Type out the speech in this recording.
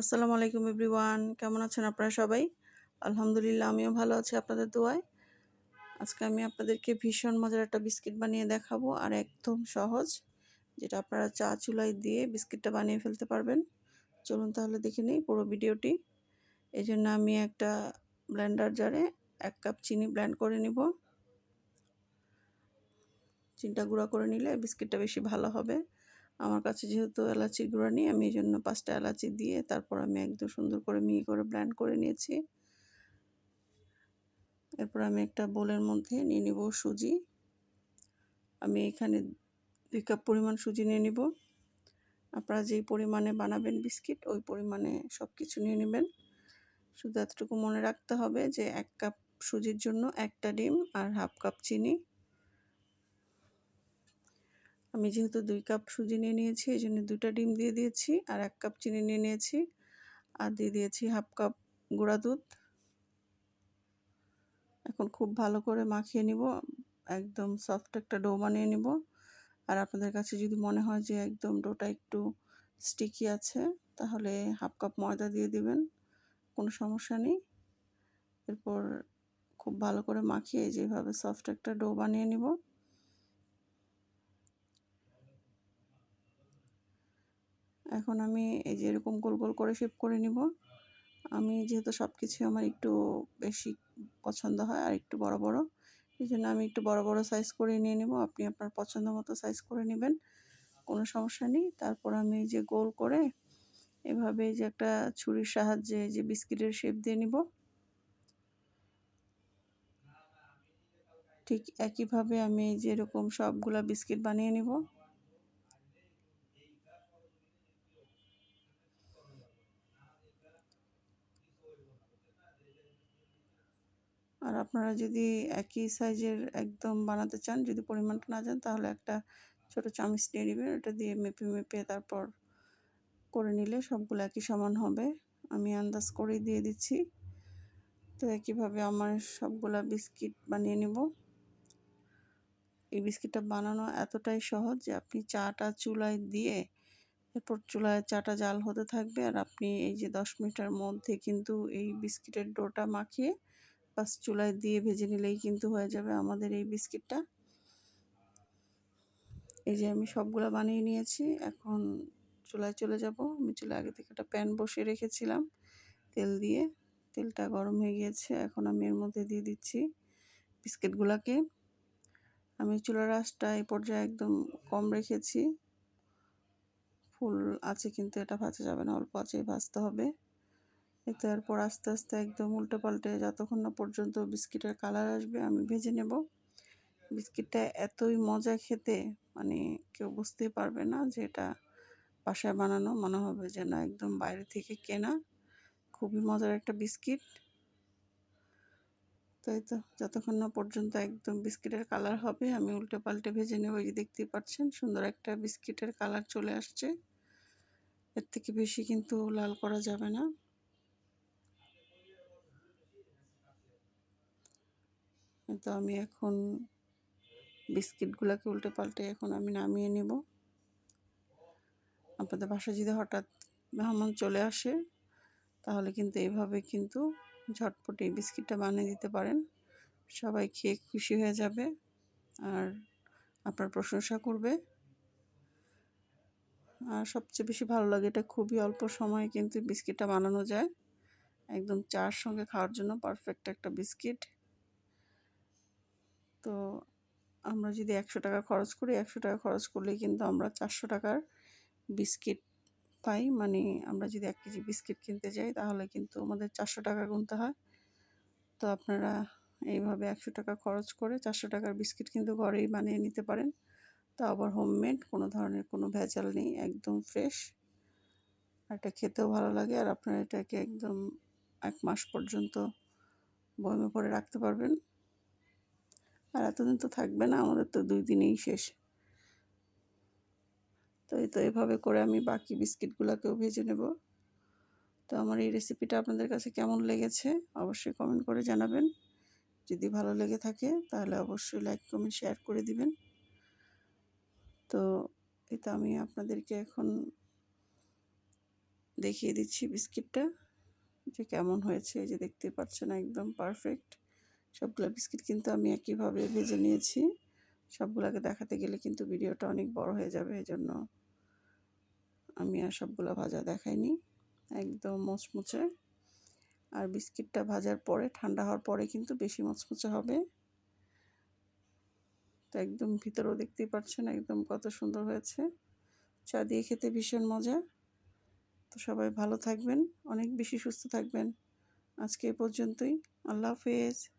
আসসালামু আলাইকুম এভরিওয়ান। কেমন আছেন আপনারা সবাই? আলহামদুলিল্লাহ, আমিও ভালো আছি আপনাদের দোয়ায়। আজকে আমি আপনাদেরকে ভীষণ মজার একটা বিস্কিট বানিয়ে দেখাবো, আর একদম সহজ, যেটা আপনারা চা চুলাই দিয়ে বিস্কিটটা বানিয়ে ফেলতে পারবেন। চলুন তাহলে দেখে নিই পুরো ভিডিওটি। এই জন্য আমি একটা ব্লেন্ডার জারে এক কাপ চিনি ব্লেন্ড করে নিব। চিনিটা গুঁড়া করে নিলে বিস্কিটটা বেশি ভালো হবে। আমার কাছে যেহেতু এলাচি গুঁড়া নেই, আমি এই জন্য পাঁচটা এলাচি দিয়ে তারপর আমি একদম সুন্দর করে মিহি করে ব্ল্যান্ড করে নিয়েছি। এরপর আমি একটা বোলের মধ্যে নিয়ে নিব সুজি। আমি এখানে দুই কাপ পরিমাণ সুজি নিয়ে নিব। আপনারা যেই পরিমাণে বানাবেন বিস্কিট, ওই পরিমাণে সব কিছু নিয়ে নেবেন। শুধু এতটুকু মনে রাখতে হবে যে এক কাপ সুজির জন্য একটা ডিম আর হাফ কাপ চিনি। আমি যেহেতু দুই কাপ সুজি নিয়ে নিয়েছি, এই জন্য দুটা ডিম দিয়ে দিয়েছি আর এক কাপ চিনি নিয়ে নিয়েছি। আর দিয়ে দিয়েছি হাফ কাপ গুঁড়া দুধ। এখন খুব ভালো করে মাখিয়ে নিব, একদম সফট একটা ডো বানিয়ে নিব। আর আপনাদের কাছে যদি মনে হয় যে একদম ডোটা একটু স্টিকি আছে, তাহলে হাফ কাপ ময়দা দিয়ে দিবেন, কোনো সমস্যা নেই। এরপর খুব ভালো করে মাখিয়ে যেভাবে সফট একটা ডো বানিয়ে নিব। এখন আমি এই যে এরকম গোল গোল করে শেপ করে নিব। আমি যেহেতু সব কিছু আমার একটু বেশি পছন্দ হয় আর একটু বড় বড়, এই জন্য আমি একটু বড় বড় সাইজ করে নিয়ে নেব। আপনি আপনার পছন্দ মতো সাইজ করে নেবেন, কোনো সমস্যা নেই। তারপর আমি এই যে গোল করে এভাবে যে একটা ছুরির সাহায্যে যে বিস্কিটের শেপ দিয়ে নিব। ঠিক একইভাবে আমি যে এরকম সবগুলা বিস্কিট বানিয়ে নিব। আর আপনারা যদি একই সাইজের একদম বানাতে চান, যদি পরিমাণটা না জান তাহলে একটা ছোট চামচ নিয়ে নেবেন। ওটা দিয়ে মেপে মেপে তারপর করে নিলে সবগুলো একই সমান হবে। আমি আন্দাজ করেই দিয়ে দিচ্ছি। তো একইভাবে আমার সবগুলা বিস্কিট বানিয়ে নেব। এই বিস্কিটটা বানানো এতটাই সহজ যে আপনি চাটা চুলায় দিয়ে, এরপর চুলায় চাটা জাল হতে থাকবে। আর আপনি এই যে দশ মিনিটের মধ্যে কিন্তু এই বিস্কিটের ডোটা মাখিয়ে বাস চুলায় দিয়ে ভেজে নিলেই কিন্তু হয়ে যাবে আমাদের এই বিস্কিটটা। এই যে আমি সবগুলো বানিয়ে নিয়েছি, এখন চুলায় চলে যাব। আমি চুলে আগে থেকে একটা প্যান বসিয়ে রেখেছিলাম তেল দিয়ে। তেলটা গরম হয়ে গিয়েছে, এখন আমি এর মধ্যে দিয়ে দিচ্ছি বিস্কিটগুলোকে। আমি চুলার আঁচটা এই পর্যায়ে একদম কম রেখেছি। ফুল আছে কিন্তু এটা ভাজা যাবে না, অল্প আছে ভাজতে হবে। তারপর আস্তে আস্তে একদম উল্টে পাল্টে যতক্ষণ না পর্যন্ত বিস্কিটের কালার আসবে আমি ভেজে নেব। বিস্কিটটা এতই মজা খেতে মানে কেউ বুঝতেই পারবে না যে এটা বাসায় বানানো, মনে হবে যে না একদম বাইরে থেকে কেনা। খুবই মজার একটা বিস্কিট। তাই তো, যতক্ষণ না পর্যন্ত একদম বিস্কিটের কালার হবে, আমি উল্টে পাল্টে ভেজে নেব। এই দেখতেই পাচ্ছেন, সুন্দর একটা বিস্কিটের কালার চলে আসছে। এর থেকে বেশি কিন্তু লাল করা যাবে না। তো আমি এখন বিস্কিটগুলোকে উল্টে পাল্টে এখন আমি নামিয়ে নেব। আপনাদের বাসা যদি হঠাৎ মেহমান চলে আসে, তাহলে কিন্তু এভাবে কিন্তু ঝটপট বিস্কিটটা বানিয়ে দিতে পারেন। সবাই খেয়ে খুশি হয়ে যাবে আর আপনার প্রশংসা করবে। আর সবচেয়ে বেশি ভালো লাগে, এটা খুবই অল্প সময়ে কিন্তু বিস্কিটটা বানানো যায়। একদম চার সঙ্গে খাওয়ার জন্য পারফেক্ট একটা বিস্কিট। তো আমরা যদি একশো টাকা খরচ করি, একশো টাকা খরচ করলে কিন্তু আমরা চারশো টাকার বিস্কিট পাই। মানে আমরা যদি এক কেজি বিস্কিট কিনতে যাই, তাহলে কিন্তু আমাদের চারশো টাকা গুনতে হয়। তো আপনারা এইভাবে একশো টাকা খরচ করে চারশো টাকার বিস্কিট কিন্তু ঘরেই বানিয়ে নিতে পারেন। তা আবার হোমমেড, কোনো ধরনের কোনো ভেজাল নেই, একদম ফ্রেশ। এটা খেতেও ভালো লাগে, আর আপনারা এটাকে একদম এক মাস পর্যন্ত বয়মে করে রাখতে পারবেন। আর এতদিন তো থাকবে না, আমাদের তো দুই দিনেই শেষ। তো এই তো এভাবে করে আমি বাকি বিস্কিটগুলোকেও ভেজে নেব। তো আমার এই রেসিপিটা আপনাদের কাছে কেমন লেগেছে অবশ্যই কমেন্ট করে জানাবেন। যদি ভালো লেগে থাকে তাহলে অবশ্যই লাইক কমেন্ট শেয়ার করে দিবেন। তো এটা আমি আপনাদেরকে এখন দেখিয়ে দিচ্ছি বিস্কিটটা যে কেমন হয়েছে যে দেখতে পাচ্ছেন একদম পারফেক্ট সবগুলো বিস্কিট কিন্তু আমি একইভাবে ভেজে নিয়েছি। সবগুলোকে দেখাতে গেলে কিন্তু ভিডিওটা অনেক বড় হয়ে যাবে এই জন্য আমি আর সবগুলো ভাজা দেখাইনি। একদম মচমুচে। আর বিস্কিটটা ভাজার পরে, ঠান্ডা হওয়ার পরে কিন্তু বেশি মচমুচে হবে। তো একদম ভিতরেও দেখতেই পাচ্ছেন একদম কত সুন্দর হয়েছে। চা দিয়ে খেতে ভীষণ মজা। তো সবাই ভালো থাকবেন, অনেক বেশি সুস্থ থাকবেন। আজকে এ পর্যন্তই। আল্লাহ হাফেজ।